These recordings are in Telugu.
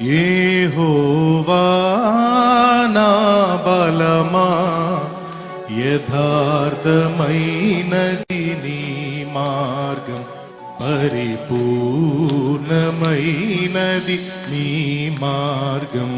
యెహోవా బలమా యథార్థమైనది నీ మార్గం పరిపూర్ణమైనది నీ మార్గం.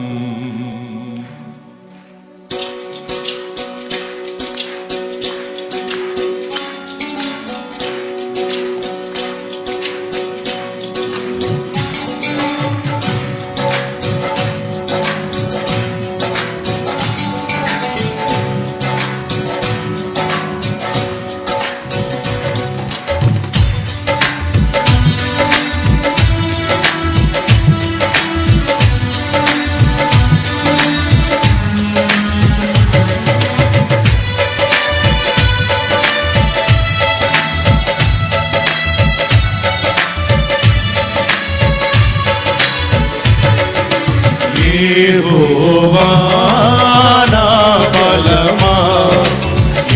నా బలమా?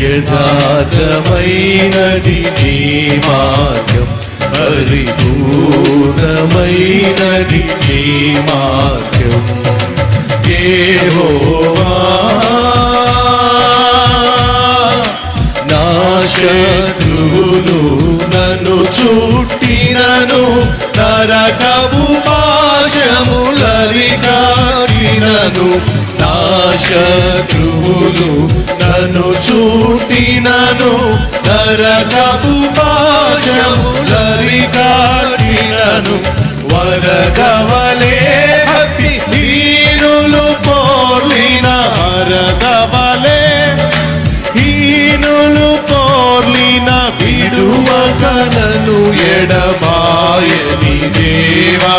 యథార్థమైనది నీ మార్గం పరిపూర్ణమైనది నీ మార్గం. యెహోవా నా శత్రువులు నన్ను చుట్టినను నరకపు పాశములరికాడినను నా శత్రువులు నన్ను చూటినను నరకపు పాశము పాశములరికాడినను వరదవలే భక్తి హీనులు పోర్లిన వరదవలే హీనులు పోర్లిన విడువకనను ఎడబాయని దేవా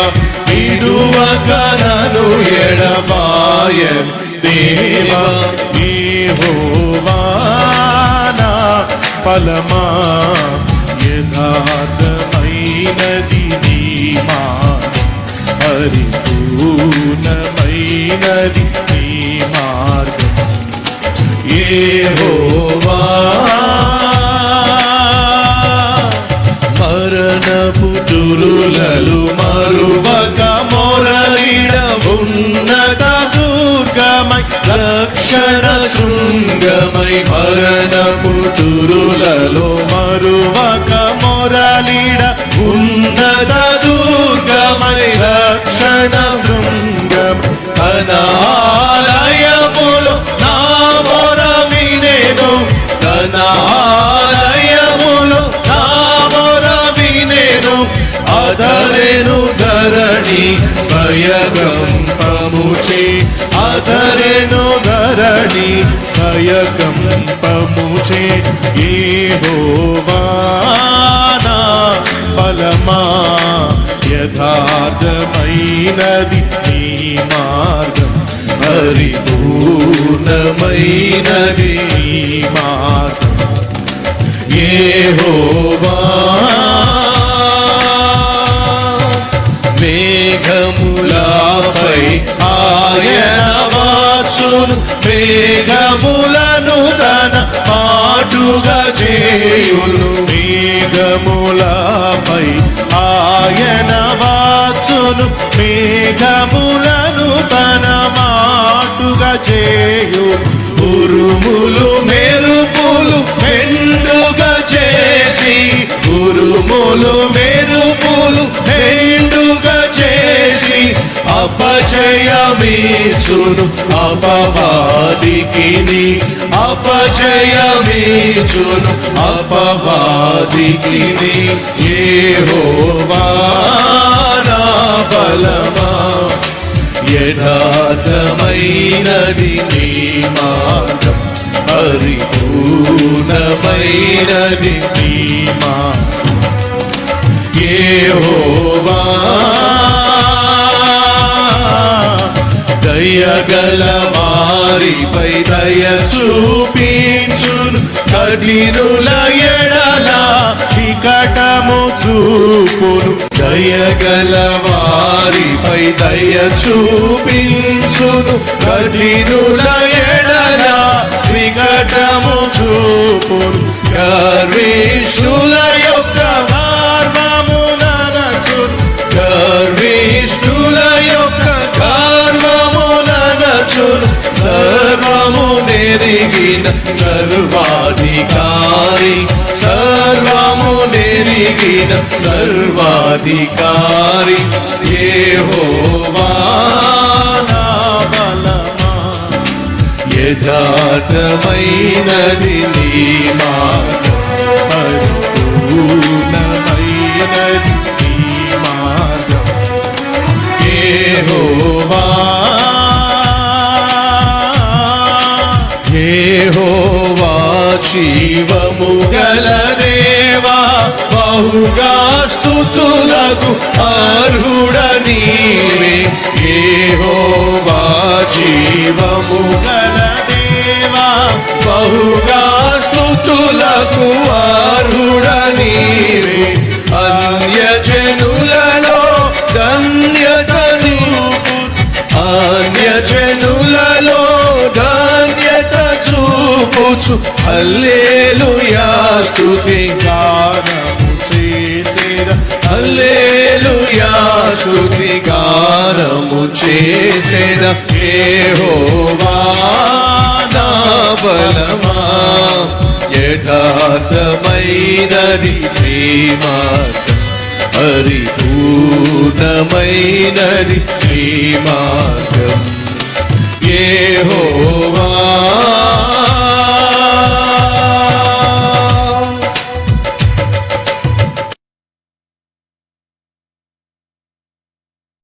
ఎడబాయని దేవా యెహోవా నా యథాతమైనది యథార్థమైనది నీ మార్గం పరిపూర్ణమైనది నీ మార్గం. యెహోవా మరణపు దురులలు మా తన ఆలయములు వినేను అదరెను ధరణి భయకంపముచే అదరెను ధరణి భయకంపముచే ఏహోవానా బలమా యథార్థమైనది నీ మార్గం పరిపూర్ణమైనది. యెహోవా మేఘములపై ఆయన వాచును మేఘములను తన పాటుగా చేయును. మేఘములపై ఆయన వాచును మేఘములను తన మాటుగా చేయు ఉరుములు మేరు మెరుపులు మెరుపులు మెండుగా చేసి అపజయమీచును అపవాదికిని. అపజయమీచును అపవాదికిని. ఏహోవా నా బలమా యథార్థమైనది నీ మార్గం పరిపూర్ణమైనది నీ మార్గం యెహోవా. దయగల వారిపై దయ చూపించును. కఠినుల ఎడల వికటము చూపును. దయగల వారిపై దయ చూపించును. కఠినుల ఎడల వికటము చూపును. రాజులు సర్వము నెరిగిన సర్వాధికారి. సర్వము నెరిగిన సర్వాధికారి. ఏహోవా యథార్థమైనది నీ మార్గం. పూర్ణమైనది నీ జీవము గల దేవా బహుగా స్థుతులకు అర్హుడ నీవే యెహోవా జీవము గల దేవా బహుగా స్థుతులకు చూపుచు హల్లేలుయా స్తుతి గానము చేసేదా. హల్లేలుయా స్తుతి గానము చేసేదా. యెహోవా నా బలమా యథార్థమైనది ప్రేమార్థం. పరిపూర్ణమైనది నీ మార్గం